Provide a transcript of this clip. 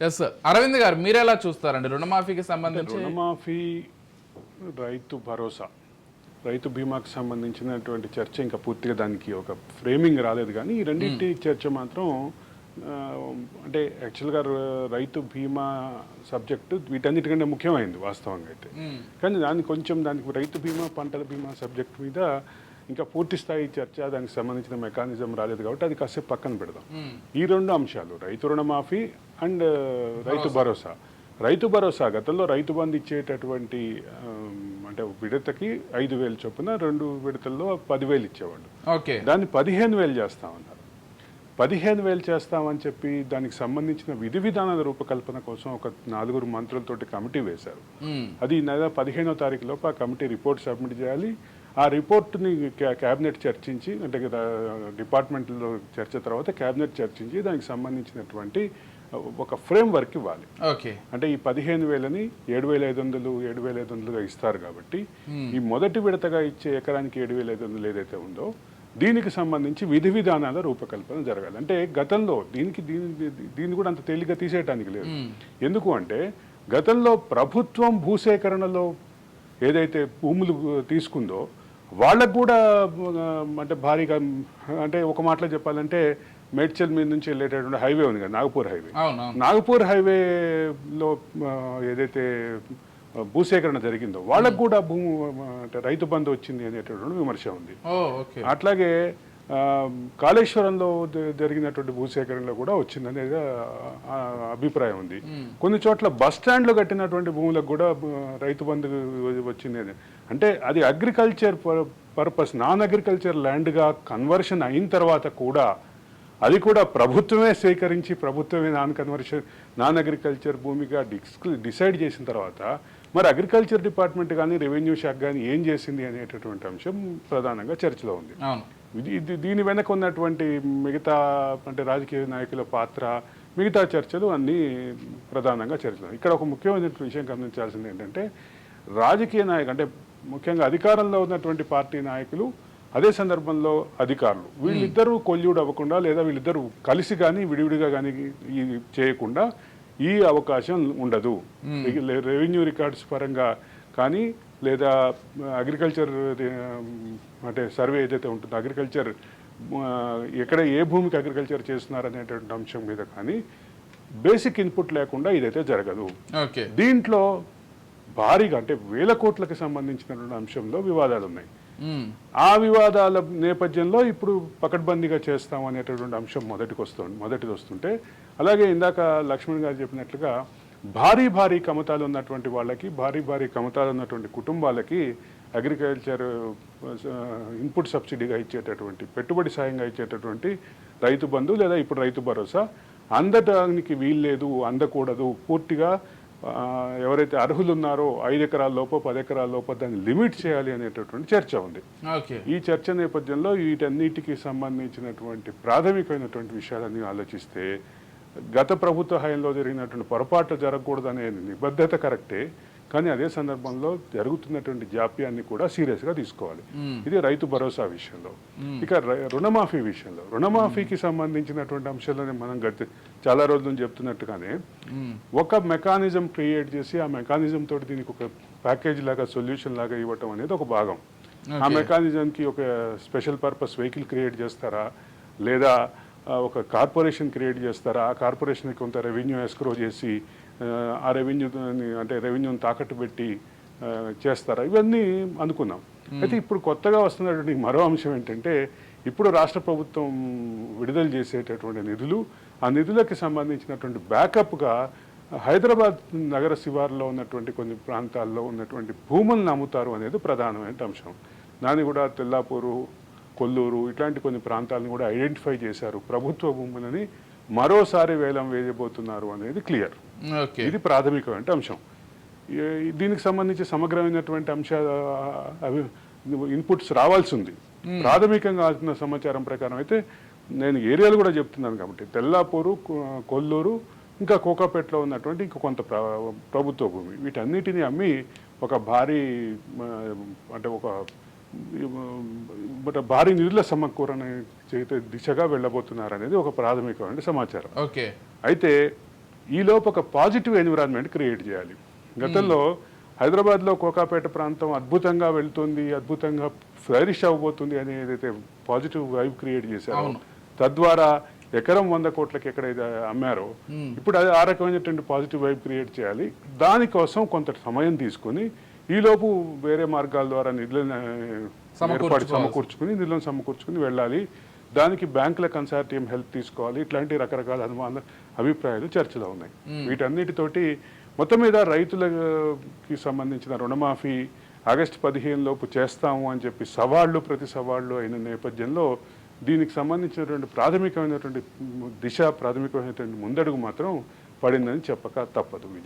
Yes Arvind గారు మీరు ఎలా చూస్తారండి? రుణమాఫీకి సంబంధించి? రుణమాఫీ రైతు భరోసా రైతు బీమాకు సంబంధించినటువంటి చర్చ ఇంకా పూర్తిగా దానికి ఒక ఫ్రేమింగ్ రాలేదు కానీ ఈ రెండింటి చర్చ మాత్రం అంటే యాక్చువల్గా రైతు బీమా సబ్జెక్టు వీటన్నిటికంటే ముఖ్యమైనది వాస్తవంగా అయితే. మ్మ్. కానీ దానికి కొంచెం దానికి రైతు బీమా పంటల బీమా సబ్జెక్ట్ మీద ఇంకా పూర్తి స్థాయి చర్చ దానికి సంబంధించిన మెకానిజం రాలేదు కాబట్టి అది కాసేపు పక్కన పెడదాం. మ్మ్. ఈ రెండు అంశాలు రైతు రుణమాఫీ అండ్ రైతు భరోసా. రైతు భరోసా గతంలో రైతు బంధు ఇచ్చేటటువంటి ఆమ్, అంటే విడతకి ఐదు వేలు చొప్పున రెండు విడతల్లో పదివేలు ఇచ్చేవాళ్ళు. ఓకే. దాన్ని పదిహేను వేలు చేస్తామన్నారు పదిహేను వేలు చేస్తామని చెప్పి దానికి సంబంధించిన విధి విధానాల రూపకల్పన కోసం ఒక నలుగురు మంత్రులతోటి కమిటీ వేశారు. అది నెల పదిహేనో తారీఖు లోపు ఆ కమిటీ రిపోర్ట్ సబ్మిట్ చేయాలి. ఆ రిపోర్ట్ని క్యా- క్యాబినెట్ చర్చించి అంటే డిపార్ట్మెంట్లో చర్చ తర్వాత క్యాబినెట్ చర్చించి దానికి సంబంధించినటువంటి ఒక ఫ్రేమ్ వర్క్ ఇవ్వాలి. ఓకే. అంటే ఈ పదిహేను వేలని ఏడు వేల ఐదు వందలు ఏడు వేల ఐదు వందలుగా ఇస్తారు కాబట్టి ఈ మొదటి విడతగా ఇచ్చే ఎకరానికి ఏడు వేల ఐదు వందలు ఏదైతే ఉందో దీనికి సంబంధించి విధి విధానాల రూపకల్పన జరగాలి. అంటే గతంలో దీనికి దీని దీన్ని కూడా అంత తేలిగ్గా తీసేయటానికి లేదు. ఎందుకు అంటే గతంలో ప్రభుత్వం భూసేకరణలో ఏదైతే భూములు తీసుకుందో వాళ్ళకు కూడా అంటే భారీగా అంటే ఒక మాటలో చెప్పాలంటే మేడ్చల్ మీద నుంచి వెళ్ళేటటువంటి హైవే ఉంది కదా నాగపూర్ హైవే. నాగపూర్ హైవేలో ఏదైతే భూసేకరణ జరిగిందో వాళ్ళకు కూడా భూ రైతు బంధు వచ్చింది అనేటటువంటి విమర్శ ఉంది. అట్లాగే కాళేశ్వరంలో జరిగినటువంటి భూసేకరణలో కూడా వచ్చిందనేది అభిప్రాయం ఉంది. కొన్ని చోట్ల బస్ స్టాండ్లు కట్టినటువంటి భూములకు కూడా రైతు బంధు వచ్చింది అని అంటే అది అగ్రికల్చర్ పర్పస్ నాన్ అగ్రికల్చర్ ల్యాండ్గా కన్వర్షన్ అయిన తర్వాత కూడా అది కూడా ప్రభుత్వమే స్వీకరించి ప్రభుత్వమే నాన్ కన్వర్షన్ నాన్ అగ్రికల్చర్ భూమిగా డిస్ డిసైడ్ చేసిన తర్వాత మరి అగ్రికల్చర్ డిపార్ట్మెంట్ కానీ రెవెన్యూ శాఖ కానీ ఏం చేసింది అనేటటువంటి అంశం ప్రధానంగా చర్చలో ఉంది. ఇది దీని వెనక ఉన్నటువంటి మిగతా అంటే రాజకీయ నాయకుల పాత్ర మిగతా చర్చలు అన్నీ ప్రధానంగా చర్చలు. ఇక్కడ ఒక ముఖ్యమైన విషయం గమనించాల్సింది ఏంటంటే రాజకీయ నాయకు అంటే ముఖ్యంగా అధికారంలో ఉన్నటువంటి పార్టీ నాయకులు అదే సందర్భంలో అధికారులు వీళ్ళిద్దరూ కొల్యూడ్ అవ్వకుండా లేదా వీళ్ళిద్దరూ కలిసి కానీ విడివిడిగా కానీ చేయకుండా ఈ అవకాశం ఉండదు. రెవెన్యూ రికార్డ్స్ పరంగా కానీ లేదా అగ్రికల్చర్ అంటే సర్వే ఏదైతే ఉంటుందో అగ్రికల్చర్ ఎక్కడ ఏ భూమికి అగ్రికల్చర్ చేస్తున్నారు అనేటువంటి అంశం మీద కానీ బేసిక్ ఇన్పుట్ లేకుండా ఇదైతే జరగదు. ఓకే. దీంట్లో భారీగా అంటే వేల కోట్లకు సంబంధించినటువంటి అంశంలో వివాదాలు ఉన్నాయి. ఆ వివాదాల నేపథ్యంలో ఇప్పుడు పకడ్బందీగా చేస్తాం అనేటటువంటి అంశం మొదటికి వస్తుంది మొదటిది వస్తుంటే అలాగే ఇందాక లక్ష్మణ్ గారు చెప్పినట్లుగా భారీ భారీ కమతాలు ఉన్నటువంటి వాళ్ళకి భారీ భారీ కమతాలు ఉన్నటువంటి కుటుంబాలకి అగ్రికల్చర్ ఇన్పుట్ సబ్సిడీగా ఇచ్చేటటువంటి పెట్టుబడి సాయంగా ఇచ్చేటటువంటి రైతు బంధు లేదా ఇప్పుడు రైతు భరోసా అందటానికి వీల్లేదు అందకూడదు పూర్తిగా ఎవరైతే అర్హులు ఉన్నారో ఐదు ఎకరాల లోపో పది ఎకరాల లోపో దాన్ని లిమిట్ చేయాలి అనేటటువంటి చర్చ ఉంది. ఈ చర్చ నేపథ్యంలో వీటన్నిటికీ సంబంధించినటువంటి ప్రాథమికమైనటువంటి విషయాలన్నీ ఆలోచిస్తే గత ప్రభుత్వ హయాంలో జరిగినటువంటి పొరపాట్లు జరగకూడదనే నిబద్ధత కరెక్టే. కానీ అదే సందర్భంలో జరుగుతున్నటువంటి జాప్యాన్ని కూడా సీరియస్గా తీసుకోవాలి. ఇది రైతు భరోసా విషయంలో. ఇక రుణమాఫీ విషయంలో. రుణమాఫీకి సంబంధించినటువంటి అంశాలని మనం గత చాలా రోజుల నుంచి చెప్తున్నట్టుగానే. ఒక మెకానిజం క్రియేట్ చేసి ఆ మెకానిజం తోటి దీనికి ఒక ప్యాకేజ్ లాగా సొల్యూషన్ లాగా ఇవ్వటం అనేది ఒక భాగం. ఆ మెకానిజంకి ఒక స్పెషల్ పర్పస్ వెహికల్ క్రియేట్ చేస్తారా? లేదా ఒక కార్పొరేషన్ క్రియేట్ చేస్తారా? ఆ కార్పొరేషన్కి కొంత రెవెన్యూ ఎస్క్రో చేసి ఆ, రెవెన్యూ అంటే రెవెన్యూని తాకట్టు పెట్టి చేస్తారా? ఇవన్నీ అనుకున్నాం. అయితే ఇప్పుడు కొత్తగా వస్తున్నటువంటి మరో అంశం ఏంటంటే ఇప్పుడు రాష్ట్ర ప్రభుత్వం విడుదల చేసేటటువంటి నిధులు ఆ నిధులకు సంబంధించినటువంటి బ్యాకప్గా హైదరాబాద్ నగర శివారులో ఉన్నటువంటి కొన్ని ప్రాంతాల్లో ఉన్నటువంటి భూములను అమ్ముతారు అనేది ప్రధానమైన అంశం. దాన్ని కూడా తెల్లాపూరు కొల్లూరు ఇట్లాంటి కొన్ని ప్రాంతాలను కూడా ఐడెంటిఫై చేశారు. ప్రభుత్వ భూములని మరోసారి వేలం వేయబోతున్నారు అనేది క్లియర్. ఇది ప్రాథమికమైన అంశం. దీనికి సంబంధించి సమగ్రమైనటువంటి అంశ అవి ఇన్పుట్స్ రావాల్సి ఉంది. ప్రాథమికంగా వచ్చిన సమాచారం ప్రకారం అయితే నేను ఏరియాలు కూడా చెప్తున్నాను కాబట్టి తెల్లాపూరు కొల్లూరు ఇంకా కోకాపేటలో ఉన్నటువంటి ఇంకా కొంత ప్ర- ప్రభుత్వ భూమి. వీటన్నిటిని అమ్మి ఒక భారీ అంటే ఒక బట్ భారీ నిధుల సమకూరణ చేత దిశగా వెళ్ళబోతున్నారు అనేది ఒక ప్రాథమికమైన సమాచారం. ఓకే. అయితే ఈలోపు ఒక పాజిటివ్ ఎన్విరాన్మెంట్ క్రియేట్ చేయాలి. గతంలో హైదరాబాద్లో కోకాపేట ప్రాంతం అద్భుతంగా వెళ్తుంది అద్భుతంగా ఫ్లరిష్ అవ్వబోతుంది అని ఏదైతే పాజిటివ్ వైబ్ క్రియేట్ చేశారో. తద్వారా ఎకరం వంద కోట్లకి ఎక్కడైతే అమ్మారో ఇప్పుడు అది ఆ రకమైనటువంటి పాజిటివ్ వైబ్ క్రియేట్ చేయాలి. దానికోసం కొంత సమయం తీసుకొని ఈలోపు వేరే మార్గాల ద్వారా నిధులను ఏర్పాటు. సమకూర్చుకుని నిధులను సమకూర్చుకుని వెళ్ళాలి. దానికి బ్యాంకుల కన్సార్టియం హెల్ప్ తీసుకోవాలి. ఇట్లాంటి రకరకాల అనుమాన అభిప్రాయాలు చర్చలో ఉన్నాయి. వీటన్నిటితోటి మొత్తం మీద రైతులకి సంబంధించిన రుణమాఫీ ఆగస్టు పదిహేను లోపు చేస్తాము అని చెప్పి సవాళ్ళు ప్రతి సవాళ్ళు అయిన నేపథ్యంలో దీనికి సంబంధించినటువంటి ప్రాథమికమైనటువంటి దిశ ప్రాథమికమైనటువంటి ముందడుగు మాత్రం పడిందని చెప్పక తప్పదు విజయ్.